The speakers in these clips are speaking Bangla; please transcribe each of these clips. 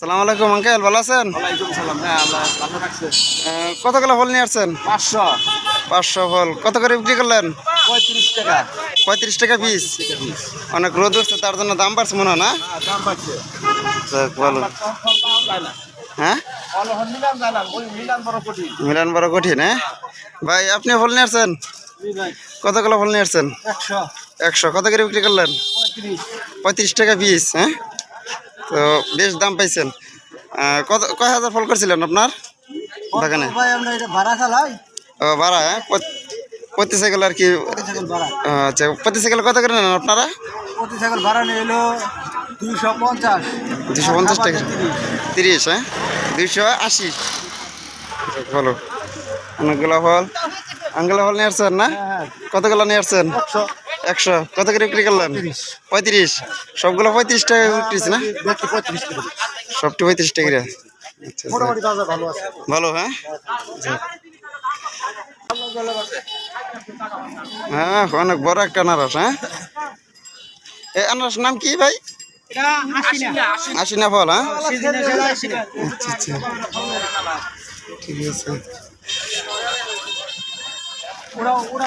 সালাম আলাইকুম আঙ্কেল ভালো আছেন? হ্যাঁ কতগুলো ফল নিয়ে আসছেন? পাঁচশো। পাঁচশো ফল। কত করে বিক্রি করলেন? পঁয়ত্রিশ টাকা। পঁয়ত্রিশ টাকা পিস। অনেক রোদ উঠছে তার জন্য দাম বাড়ছে মনে হয় না? হ্যাঁ, ভালো। হ্যাঁ? মিলান বড় কঠিন। হ্যাঁ? ভাই আপনি ফল নিয়ে আসছেন? কতগুলো ফল নিয়ে আসছেন? একশো। একশো। কত করে বিক্রি করলেন? পঁয়ত্রিশ টাকা পিস হ্যাঁ? তো বেশ দাম পাইছেন। কত কয় হাজার ফল করছিলেন আপনার বাগানে? ভাড়া হ্যাঁ? প্রত- প্রতি সাইকেল আর কি আচ্ছা প্রতি সাইকেল কত করে নেন আপনারা? প্রতি সাইকেল ভাড়া নিয়ে এলো দুইশো পঞ্চাশ। দুশো পঞ্চাশ টাকা। তিরিশ। হ্যাঁ? দুইশো আশি। ভালো। অনেকগুলো ফল। আঙ্গুলো ফল নিয়ে আসছেন না? হ্যাঁ কতগুলো নিয়ে আসছেন? একশো। কত করে বিক্রি করলেন? পঁয়ত্রিশ। সবগুলো পঁয়ত্রিশ টাকা বিক্রিস না? সবটি পঁয়ত্রিশ টাকা আচ্ছা আচ্ছা। ভালো ভালো হ্যাঁ? হ্যাঁ অনেক বড় একটা আনারস হ্যাঁ? এই আনারস নাম কি ভাই? আশিনা। ফল হ্যাঁ? আচ্ছা আচ্ছা। ঠিক আছে। ওরা ওরা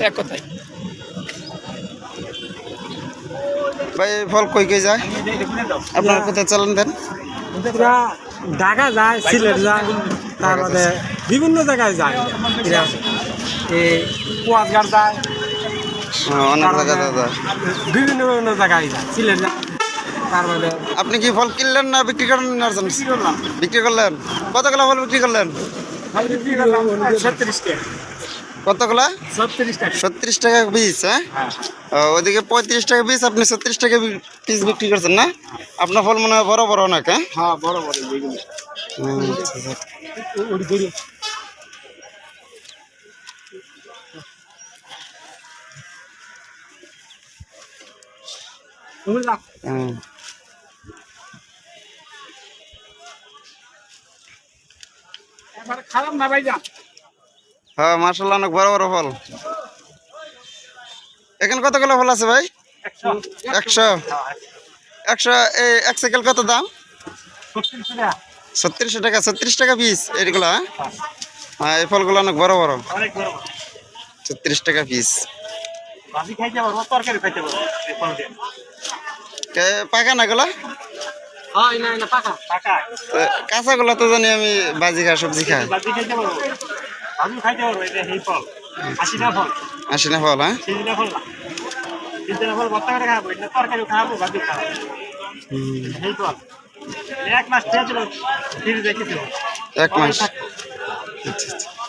এক কথাই ভাই ফল কই কই যায়? আপনার কোথায় চালান দেন? এরা ঢাকা যায় সিলেট যায় তারপরে বিভিন্ন জায়গায় যায়। এরা এই কুয়াশগার যায় হ্যাঁ, অনেক বিভিন্ন বিভিন্ন জায়গায় যায় সিলেট যায় তারপরে আপনি কি ফল কিনলেন না বিক্রি করেন না? বিক্রি করলেন? কত কতগুলো ফল বিক্রি করলেন? কতগুলা ছত্রিশ টাকা। ছত্রিশ টাকা পিস হ্যাঁ? ও, ওদিকে পঁয়ত্রিশ টাকা পিস আপনি ছত্রিশ টাকা পিস বিক্রি করছেন না? আপনার ফল মনে হয় বড় বড় অনেক হ্যাঁ? হ্যাঁ বড় বড় যেগুলো। হুম, খারাপ না ভাই হ্যাঁ মার্শাল্লাহ অনেক বড় বড় ফল। এখানে কতগুলো ফল আছে ভাই? একশো। একশো। এই এক সাইকেল কত দাম? ছত্রিশশো টাকা। ছত্রিশ টাকা পিস এইগুলো হ্যাঁ? হ্যাঁ এই ফলগুলো অনেক বড় বড়। ছত্রিশ টাকা পিস পাকা না গুলা না না পাকা। পাকা। কাঁচাগুলো তো জানি আমি বাজি খাই সবজি খাই। আসি না ফল। হ্যাঁ? এক মাস এক মাস। আচ্ছা আচ্ছা।